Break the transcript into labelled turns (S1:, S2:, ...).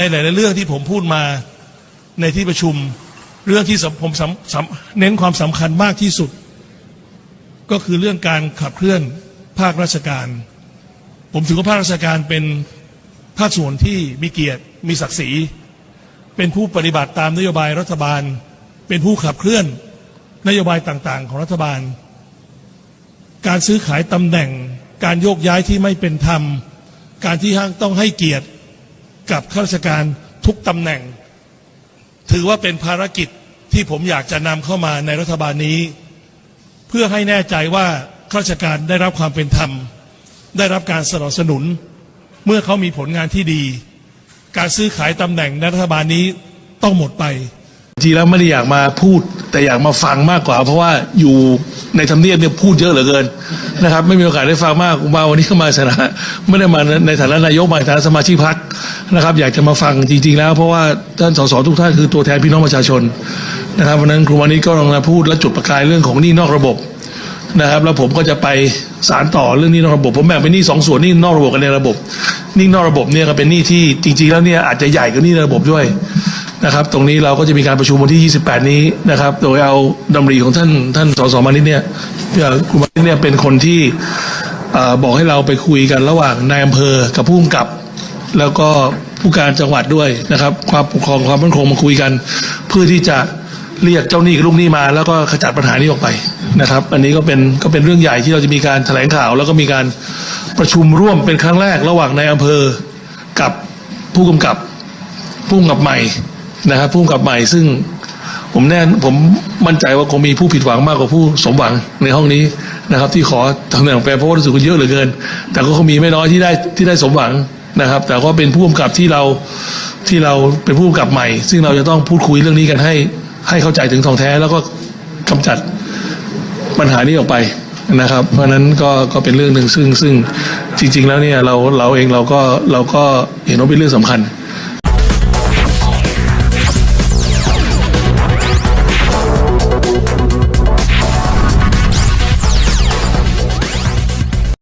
S1: ในหลายๆเรื่องที่ผมพูดมาในที่ประชุมเรื่องที่ผมเน้นความสำคัญมากที่สุด ก็คือเรื่องการขับเคลื่อนภาคราชการ ผมถือว่าภาคราชการเป็นภาคส่วนที่มีเกียรติมีศักดิ์ศรี เป็นผู้ปฏิบัติตามนโยบายรัฐบาล เป็นผู้ขับเคลื่อนนโยบายต่างๆ ของรัฐบาล การซื้อขายตำแหน่ง การโยกย้ายที่ไม่เป็นธรรม การที่ห้างต้องให้เกียรติ กับข้าราชการทุกตำแหน่ง ถือว่าเป็นภารกิจที่ผมอยากจะนำเข้ามาในรัฐบาลนี้ เพื่อให้แน่ใจว่าข้าราชการได้รับความเป็นธรรม ได้รับการสนับสนุน เมื่อเขามีผลงานที่ดี การซื้อขายตำแหน่งในรัฐบาลนี้ต้องหมดไป
S2: จริงแล้วไม่ได้อยากมาพูด แต่อยากมาฟังมากกว่า เพราะว่าอยู่ในทำเนียบเนี่ยพูดเยอะเหลือเกินนะครับ ไม่มีโอกาสได้ฟังมากมาวันนี้ก็มาในฐานะไม่ได้มาในฐานะนายกมาในฐานะสมาชิกพรรคนะครับ อยากจะมาฟังจริง ๆ แล้ว เพราะว่าท่านสสทุกท่านคือตัวแทนพี่น้องประชาชนนะครับวันนั้นครูวานิชก็ลงมาพูดและจุดประกายเรื่องของหนี้นอกระบบนะครับแล้วผมก็จะไปสารต่อเรื่องนี้นอกระบบ ผมแบ่งเป็นหนี้สองส่วนหนี้นอกระบบกับในระบบหนี้นอกระบบเนี่ยก็เป็นหนี้ที่จริงๆแล้วเนี่ยอาจจะใหญ่กว่าหนี้ในระบบด้วย นะครับ ตรงนี้เราก็จะมีการประชุมวันที่ 28 นี้นะครับ โดยเอาดำริของท่านท่านสสมานิตเนี่ยเอ่อคุณมานิตเนี่ยเป็นคนที่บอกให้เราไปคุยกันระหว่างนายอำเภอกับผู้กำกับ แล้วก็ผู้การจังหวัดด้วยนะครับ ความปกครองความมั่นคงมาคุยกัน เพื่อที่จะเรียกเจ้าหนี้กับลูกหนี้มา แล้วก็ขจัดปัญหานี้ออกไปนะครับ อันนี้ก็เป็นก็เป็นเรื่องใหญ่ที่เราจะมีการแถลงข่าว แล้วก็มีการประชุมร่วมเป็นครั้งแรก ระหว่างนายอำเภอกับผู้กำกับผู้กำกับใหม่ นะครับผู้กับใหม่ซึ่งผมแน่ผมมั่นใจว่าคงมีผู้ผิดหวังมากกว่าผู้สมหวังในห้องนี้นะครับ ที่ขอตำแหน่งแปลเพราะว่ารู้สึกเยอะเหลือเกิน แต่ก็คงมีไม่น้อยที่ได้ที่ได้สมหวังนะครับ แต่ก็เป็นผู้กำกับที่เราที่เราเป็นผู้กำกับใหม่ ซึ่งเราจะต้องพูดคุยเรื่องนี้กันให้ให้เข้าใจถึงทองแท้แล้วก็กำจัดปัญหานี้ออกไปนะครับ เพราะฉะนั้นก็ก็เป็นเรื่องหนึ่งซึ่งซึ่งจริง ๆ แล้วเนี่ยเราเราเองเราก็เราก็เห็นว่าเป็นเรื่องสำคัญ